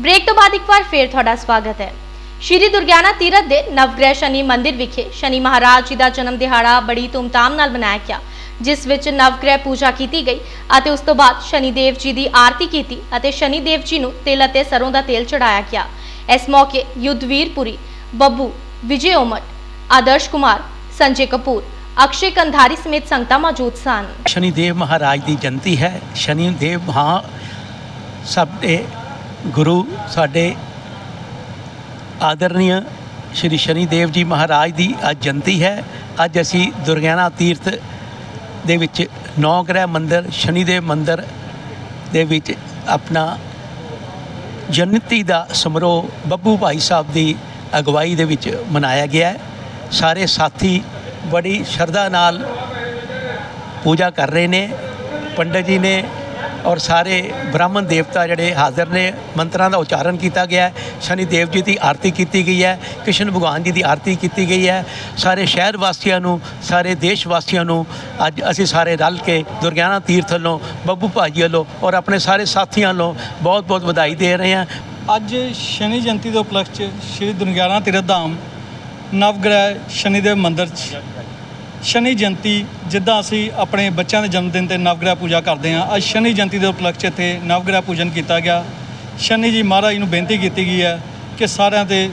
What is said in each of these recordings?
Break ਤੋਂ ਬਾਅਦ ਇੱਕ ਵਾਰ ਫੇਰ ਤੁਹਾਡਾ ਸਵਾਗਤ ਹੈ। ਸ਼੍ਰੀ ਦੁਰਗਿਆਨਾ ਤੀਰਥ ਦੇ ਨਵਗ੍ਰਹਿ ਸ਼ਨੀ ਮੰਦਿਰ ਵਿਖੇ ਸ਼ਨੀ ਮਹਾਰਾਜ ਜੀ ਦਾ ਜਨਮ ਦਿਹਾੜਾ ਬੜੀ ਧੂਮਧਾਮ ਨਾਲ ਮਨਾਇਆ ਗਿਆ, ਜਿਸ ਵਿੱਚ ਨਵਗ੍ਰਹਿ ਪੂਜਾ ਕੀਤੀ ਗਈ ਅਤੇ ਉਸ ਤੋਂ ਬਾਅਦ ਸ਼ਨੀ ਦੇਵ ਜੀ ਦੀ ਆਰਤੀ ਕੀਤੀ ਅਤੇ ਸ਼ਨੀ ਦੇਵ ਜੀ ਨੂੰ ਤਿਲ ਅਤੇ ਸਰੋਂ ਦਾ ਤੇਲ ਚੜਾਇਆ ਗਿਆ। ਇਸ ਮੌਕੇ ਯੁੱਧਵੀਰਪੁਰੀ ਬੱਬੂ, ਵਿਜੇ ਓਮਟ, ਆਦਰਸ਼ ਕੁਮਾਰ, ਸੰਜੇ ਕਪੂਰ, ਅਕਸ਼ੇ ਕੰਧਾਰੀ ਸਮੇਤ ਸੰਗਤਾਂ ਮੌਜੂਦ ਸਨ। ਸ਼ਨੀਦੇਵ ਮਹਾਰਾਜ ਦੀ ਜਯੰਤੀ ਹੈ। ਸ਼ਨੀਦੇਵ ਮਹਾ ਸਾਡੇ ਗੁਰੂ ਸਾਡੇ ਆਦਰਨੀय ਸ਼੍ਰੀ ਸ਼ਨੀ ਦੇਵ ਜੀ ਮਹਾਰਾਜ ਦੀ ਅੱਜ ਜਯੰਤੀ ਹੈ। ਅੱਜ ਅਸੀਂ ਦੁਰਗਿਆਨਾ ਤੀਰਥ ਦੇ ਵਿੱਚ ਨੌ ਗ੍ਰਹਿ ਮੰਦਿਰ, ਸ਼ਨੀਦੇਵ ਮੰਦਿਰ ਦੇ ਵਿੱਚ ਆਪਣਾ ਜਨਤੀ ਦਾ ਸਮਾਰੋਹ ਬੱਬੂ ਭਾਈ ਸਾਹਿਬ ਦੀ ਅਗਵਾਈ ਦੇ ਵਿੱਚ ਮਨਾਇਆ ਗਿਆ ਸਾਰੇ ਸਾਥੀ ਬੜੀ ਸ਼ਰਧਾ ਨਾਲ ਪੂਜਾ ਕਰ ਰਹੇ ਨੇ। ਪੰਡਤ ਜੀ ਨੇ ਔਰ ਸਾਰੇ ਬ੍ਰਾਹਮਣ ਦੇਵਤਾ ਜਿਹੜੇ ਹਾਜ਼ਰ ਨੇ, ਮੰਤਰਾਂ ਦਾ ਉਚਾਰਨ ਕੀਤਾ ਗਿਆ ਹੈ। ਸ਼ਨੀ ਦੇਵ ਜੀ ਦੀ ਆਰਤੀ ਕੀਤੀ ਗਈ ਹੈ, ਕ੍ਰਿਸ਼ਨ ਭਗਵਾਨ ਜੀ ਦੀ ਆਰਤੀ ਕੀਤੀ ਗਈ ਹੈ। ਸਾਰੇ ਸ਼ਹਿਰ ਵਾਸੀਆਂ ਨੂੰ, ਸਾਰੇ ਦੇਸ਼ ਵਾਸੀਆਂ ਨੂੰ ਅੱਜ ਅਸੀਂ ਸਾਰੇ ਰਲ ਕੇ ਦੁਰਗਿਆਨਾ ਤੀਰਥ ਵੱਲੋਂ, ਬੱਬੂ ਭਾਜੀ ਵੱਲੋਂ ਔਰ ਆਪਣੇ ਸਾਰੇ ਸਾਥੀਆਂ ਵੱਲੋਂ ਬਹੁਤ ਬਹੁਤ ਵਧਾਈ ਦੇ ਰਹੇ ਹਾਂ। ਅੱਜ ਸ਼ਨੀ ਜਯੰਤੀ ਦੇ ਉਪਲਕਸ਼ 'ਚ ਸ਼੍ਰੀ ਦੁਰਗਿਆਨਾ ਤੀਰਥ ਧਾਮ ਨਵਗ੍ਰਹਿ ਸ਼ਨੀਦੇਵ ਮੰਦਿਰ 'ਚ ਸ਼ਨੀ ਜਯੰਤੀ ਜਿੱਦਾਂ ਅਸੀਂ ਆਪਣੇ ਬੱਚਿਆਂ ਦੇ ਜਨਮ ਦਿਨ ਤੇ ਨਵਗ੍ਰਹਿ ਪੂਜਾ ਕਰਦੇ ਹਾਂ, ਅੱਜ ਸ਼ਨੀ ਜਯੰਤੀ ਦੇ ਉਪਲਕਸ਼ 'ਚ ਇੱਥੇ ਨਵਗ੍ਰਹਿ ਪੂਜਨ ਕੀਤਾ ਗਿਆ। ਸ਼ਨੀ ਜੀ ਮਹਾਰਾਜ ਨੂੰ ਬੇਨਤੀ ਕੀਤੀ ਗਈ ਹੈ ਕਿ ਸਾਰਿਆਂ ਤੇ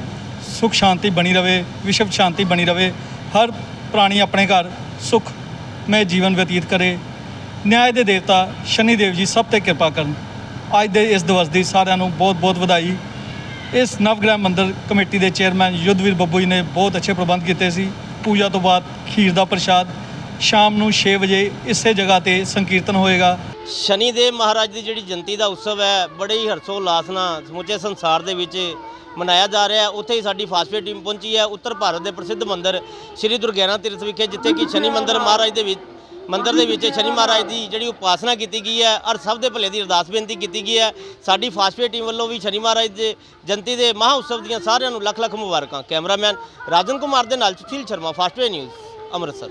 ਸੁਖ ਸ਼ਾਂਤੀ ਬਣੀ ਰਵੇ, ਵਿਸ਼ਵ ਸ਼ਾਂਤੀ ਬਣੀ ਰਵੇ, ਹਰ ਪ੍ਰਾਣੀ ਆਪਣੇ ਘਰ ਸੁਖ ਮੈਂ ਜੀਵਨ ਬਤੀਤ ਕਰੇ। ਨਿਆਂ ਦੇ ਦੇਵਤਾ ਸ਼ਨੀ ਦੇਵ ਜੀ ਸਭ ਤੇ ਕਿਰਪਾ ਕਰਨ। ਅੱਜ ਦੇ ਇਸ ਦਿਵਸ ਦੀ ਸਾਰਿਆਂ ਨੂੰ ਬਹੁਤ ਬਹੁਤ ਵਧਾਈ। ਇਸ ਨਵਗ੍ਰਹਿ ਮੰਦਿਰ ਕਮੇਟੀ ਦੇ ਚੇਅਰਮੈਨ ਯੁੱਧਵੀਰ ਬੱਬੂ ਜੀ ਨੇ ਬਹੁਤ ਅੱਛੇ ਪ੍ਰਬੰਧ ਕੀਤੇ ਸੀ। ਪੂਜਾ ਤੋਂ ਬਾਅਦ ਖੀਰ ਦਾ ਪ੍ਰਸ਼ਾਦ ਸ਼ਾਮ ਨੂੰ 6 ਵਜੇ ਇਸੇ ਜਗ੍ਹਾ ਤੇ ਸੰਕੀਰਤਨ ਹੋਏਗਾ। ਸ਼ਨੀ ਦੇਵ ਮਹਾਰਾਜ ਦੀ ਜਿਹੜੀ ਜਯੰਤੀ ਦਾ ਉਤਸਵ ਹੈ, ਬੜੇ ਹੀ ਹਰਸ਼ੋਲਾਸ ਨਾਲ ਸਮੁੱਚੇ ਸੰਸਾਰ ਦੇ ਵਿੱਚ ਮਨਾਇਆ ਜਾ ਰਿਹਾ ਉੱਥੇ ਹੀ ਸਾਡੀ ਫਾਸਫੇਟ ਟੀਮ ਪਹੁੰਚੀ ਹੈ। ਉੱਤਰ ਭਾਰਤ ਦੇ ਪ੍ਰਸਿੱਧ ਮੰਦਿਰ ਸ੍ਰੀ ਦੁਰਗਿਆਨਾ ਤੀਰਥ ਵਿਖੇ, ਜਿੱਥੇ ਕਿ ਸ਼ਨੀ ਮੰਦਿਰ ਮਹਾਰਾਜ ਦੇ ਵਿੱਚ ਮੰਦਿਰ ਦੇ ਵਿੱਚ ਸ਼ਨੀ ਮਹਾਰਾਜ ਦੀ ਜਿਹੜੀ ਉਪਾਸਨਾ ਕੀਤੀ ਗਈ ਹੈ, ਔਰ ਸਭ ਦੇ ਭਲੇ ਦੀ ਅਰਦਾਸ ਬੇਨਤੀ ਕੀਤੀ ਗਈ ਹੈ। ਸਾਡੀ ਫਾਸਫੇਟ ਟੀਮ ਵੱਲੋਂ ਵੀ ਸ਼ਨੀ ਮਹਾਰਾਜ ਦੇ ਜਯੰਤੀ ਦੇ ਮਹਾ ਉਤਸਵ ਦੀਆਂ ਸਾਰਿਆਂ ਨੂੰ ਲੱਖ ਲੱਖ ਮੁਬਾਰਕਾਂ। ਕੈਮਰਾਮੈਨ ਰਾਜਨ ਕੁਮਾਰ ਦੇ ਨਾਲ ਸੁਸ਼ੀਲ ਸ਼ਰਮਾ ਫਾਸਟਵੇ ਨਿਊਜ਼, ਅੰਮ੍ਰਿਤਸਰ।